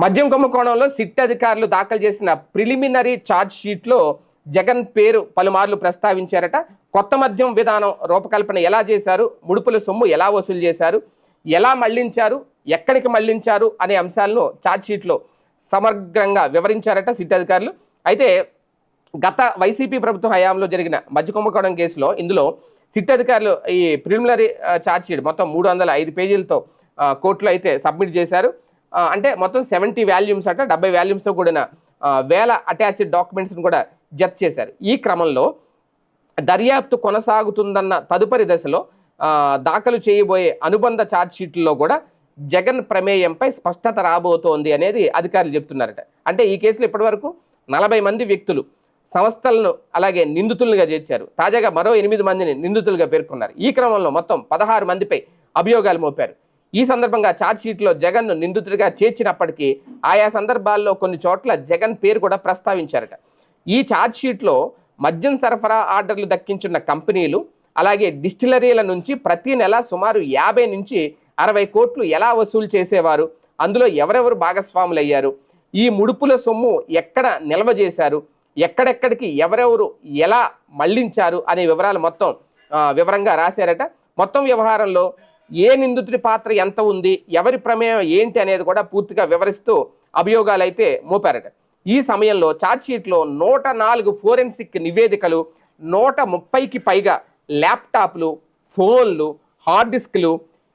మద్యం కుంభకోణంలో సిట్ అధికారులు దాఖలు చేసిన ప్రిలిమినరీ ఛార్జ్ షీట్లో జగన్ పేరు పలుమార్లు ప్రస్తావించారట. కొత్త మద్యం విధానం రూపకల్పన ఎలా చేశారు? ముడుపుల సొమ్ము ఎలా వసూలు చేశారు? ఎలా మళ్ళించారు? ఎక్కడికి మళ్ళించారు? అనే అంశాలను ఛార్జ్ షీట్లో సమగ్రంగా వివరించారట సిట్ అధికారులు. అయితే గత వైసీపీ ప్రభుత్వ హయాంలో జరిగిన మధ్య కుంభకోణం కేసులో ఇందులో సిట్ అధికారులు ఈ ప్రిలిమినరీ ఛార్జ్ షీట్ మొత్తం మూడు వందల ఐదు పేజీలతో కోర్టులో అయితే సబ్మిట్ చేశారు. అంటే మొత్తం సెవెంటీ వాల్యూమ్స్ అట డెబ్బై వాల్యూమ్స్తో కూడిన వేల అటాచ్డ్ డాక్యుమెంట్స్ని కూడా జప్తు చేశారు. ఈ క్రమంలో దర్యాప్తు కొనసాగుతుందన్న తదుపరి దశలో దాఖలు చేయబోయే అనుబంధ ఛార్జ్ షీట్లో కూడా జగన్ ప్రమేయంపై స్పష్టత రాబోతోంది అనేది అధికారులు చెప్తున్నారట. అంటే ఈ కేసులో ఇప్పటివరకు నలభై మంది వ్యక్తులు సంస్థలను అలాగే నిందితులుగా చేర్చారు. తాజాగా మరో ఎనిమిది మందిని నిందితులుగా పేర్కొన్నారు. ఈ క్రమంలో మొత్తం పదహారు మందిపై అభియోగాలు మోపారు. ఈ సందర్భంగా ఛార్జ్షీట్లో జగన్ను నిందితుడిగా చేర్చినప్పటికీ ఆయా సందర్భాల్లో కొన్ని చోట్ల జగన్ పేరు కూడా ప్రస్తావించారట. ఈ ఛార్జ్ షీట్లో మద్యం సరఫరా ఆర్డర్లు దక్కించున్న కంపెనీలు అలాగే డిస్టిలరీల నుంచి ప్రతి నెల సుమారు యాభై నుంచి అరవై కోట్లు ఎలా వసూలు చేసేవారు అందులో ఎవరెవరు భాగస్వాములయ్యారు ఈ ముడుపుల సొమ్ము ఎక్కడ నిల్వ చేశారు ఎక్కడెక్కడికి ఎవరెవరు ఎలా మళ్ళించారు అనే వివరాలు మొత్తం వివరంగా రాశారట. మొత్తం వ్యవహారంలో ఏ నిందితుడి పాత్ర ఎంత ఉంది ఎవరి ప్రమేయం ఏంటి అనేది కూడా పూర్తిగా వివరిస్తూ అభియోగాలు అయితే మోపారట. ఈ సమయంలో ఛార్జ్షీట్లో నూట నాలుగు ఫోరెన్సిక్ నివేదికలు నూట ముప్పైకి పైగా ల్యాప్టాప్లు ఫోన్లు హార్డ్ డిస్క్లు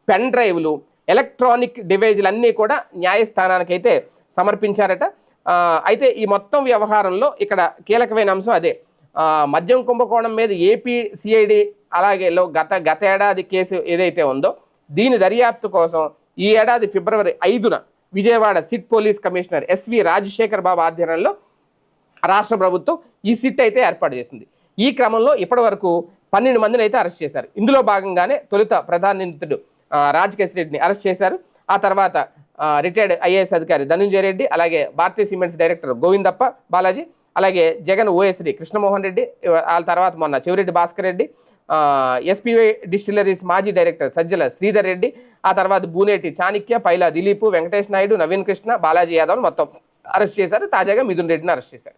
పెన్ డ్రైవ్లు ఎలక్ట్రానిక్ డివైజులు అన్నీ కూడా న్యాయస్థానానికి అయితే సమర్పించారట అయితే ఈ మొత్తం వ్యవహారంలో ఇక్కడ కీలకమైన అంశం అదే. మద్యం కుంభకోణం మీద ఏపీ సిఐడి అలాగే లో గత గత ఏడాది కేసు ఏదైతే ఉందో దీని దర్యాప్తు కోసం ఈ ఏడాది ఫిబ్రవరి ఐదున Vijayawada SIT police commissioner S V Rajasekhar Babu ఆధ్వర్యంలో రాష్ట్ర ప్రభుత్వం ఈ సిట్ అయితే ఏర్పాటు చేసింది. ఈ క్రమంలో ఇప్పటి వరకు పన్నెండు మందిని అయితే అరెస్ట్ చేశారు. ఇందులో భాగంగానే తొలుత ప్రధాన నిందితుడు ఆ, రాజకేశ్ రెడ్డిని అరెస్ట్ చేశారు. ఆ తర్వాత రిటైర్డ్ ఐఏఎస్ అధికారి ధనుంజయ రెడ్డి అలాగే భారతీయ సిమెంట్స్ డైరెక్టర్ గోవిందప్ప బాలాజీ అలాగే జగన్ ఓఎస్డి కృష్ణమోహన్ రెడ్డి ఆ తర్వాత మొన్న చెవిరెడ్డి భాస్కర్ రెడ్డి ఎస్పీవై డిస్టిలరీస్ మాజీ డైరెక్టర్ సజ్జల శ్రీధర్ రెడ్డి ఆ తర్వాత బూనేటి చాణిక్య పైలా దిలీప్ వెంకటేష్ నాయుడు నవీన్ కృష్ణ బాలాజీ యాదవ్ మొత్తం అరెస్ట్ చేశారు. తాజాగా మిథున్ రెడ్డిని అరెస్ట్ చేశారు.